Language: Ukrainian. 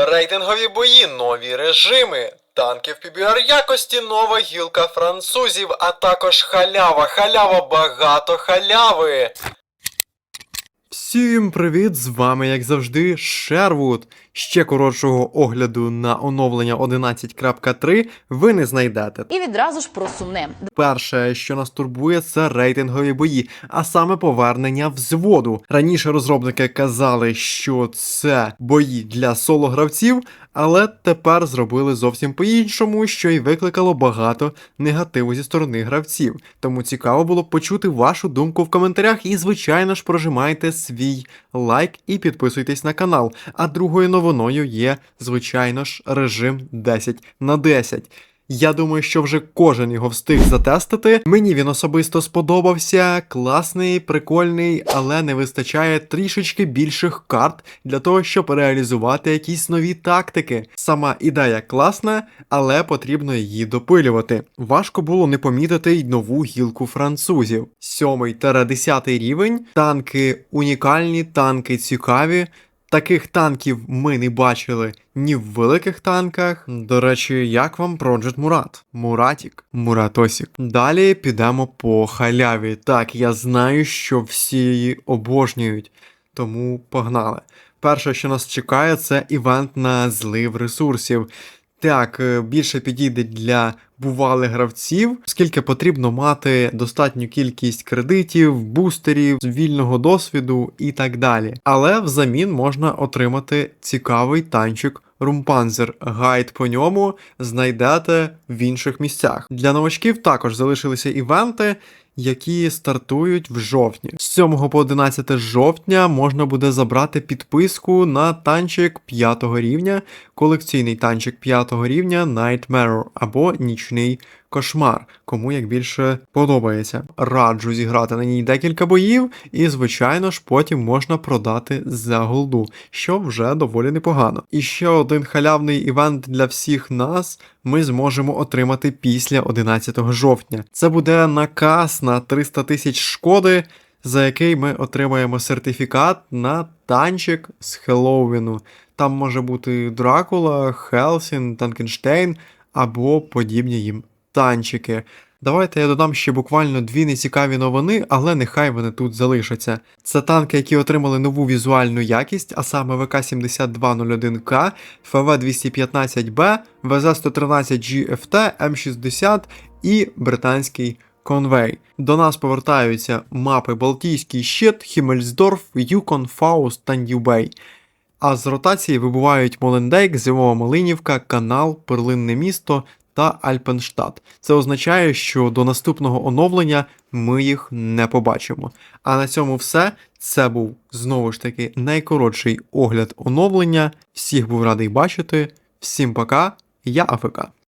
Рейтингові бої, нові режими. Танки в PBR якості, нова гілка французів, а також халява, халява, багато халяви. Всім привіт! З вами, як завжди, Шервуд. Ще коротшого огляду на оновлення 11.3 ви не знайдете. І відразу ж про сумне. Перше, що нас турбує, це рейтингові бої, а саме повернення взводу. Раніше розробники казали, що це бої для соло-гравців, але тепер зробили зовсім по-іншому, що й викликало багато негативу зі сторони гравців. Тому цікаво було б почути вашу думку в коментарях і, звичайно ж, прожимайте свій лайк і підписуйтесь на канал. А другою новиною є, звичайно ж, режим 10 на 10. Я думаю, що вже кожен його встиг затестити. Мені він особисто сподобався. Класний, прикольний, але не вистачає трішечки більших карт для того, щоб реалізувати якісь нові тактики. Сама ідея класна, але потрібно її допилювати. Важко було не помітити й нову гілку французів. Сьомий та десятий рівень. Танки унікальні, танки цікаві. Таких танків ми не бачили ні в великих танках. До речі, як вам Project Мурат? Муратік, Муратосік. Далі підемо по халяві. Так, я знаю, що всі її обожнюють, тому погнали. Перше, що нас чекає, це івент на злив ресурсів. Так, е, більше підійде для бувалих гравців, оскільки потрібно мати достатню кількість кредитів, бустерів, вільного досвіду і так далі. Але взамін можна отримати цікавий танчик Румпанзер. Гайд по ньому знайдете в інших місцях. Для новачків також залишилися івенти. Які стартують в жовтні. З 7 по 11 жовтня можна буде забрати підписку на танчик 5 рівня, колекційний танчик 5 рівня Nightmare або Нічний кошмар, кому як більше подобається. Раджу зіграти на ній декілька боїв, і, звичайно ж, потім можна продати за голду, що вже доволі непогано. І ще один халявний івент для всіх нас ми зможемо отримати після 11 жовтня. Це буде наказ на 300 тисяч шкоди. За який ми отримаємо сертифікат на танчик з Хеллоуіну. Там може бути Дракула, Хелсін, Танкенштейн або подібні їм танчики. Давайте я додам ще буквально дві нецікаві новини, але нехай вони тут залишаться. Це танки, які отримали нову візуальну якість, а саме ВК-7201К, ФВ-215Б, ВЗ-113 GFT, М60 і британський конвей. До нас повертаються мапи Балтійський щит, Хімельсдорф, Юкон, Фауст та Ньюбей. А з ротації вибувають Молендейк, Зимова Малинівка, Канал, Перлинне місто та Альпенштадт. Це означає, що до наступного оновлення ми їх не побачимо. А на цьому все. Це був знову ж таки найкоротший огляд оновлення. Всіх був радий бачити. Всім пока, я АФК.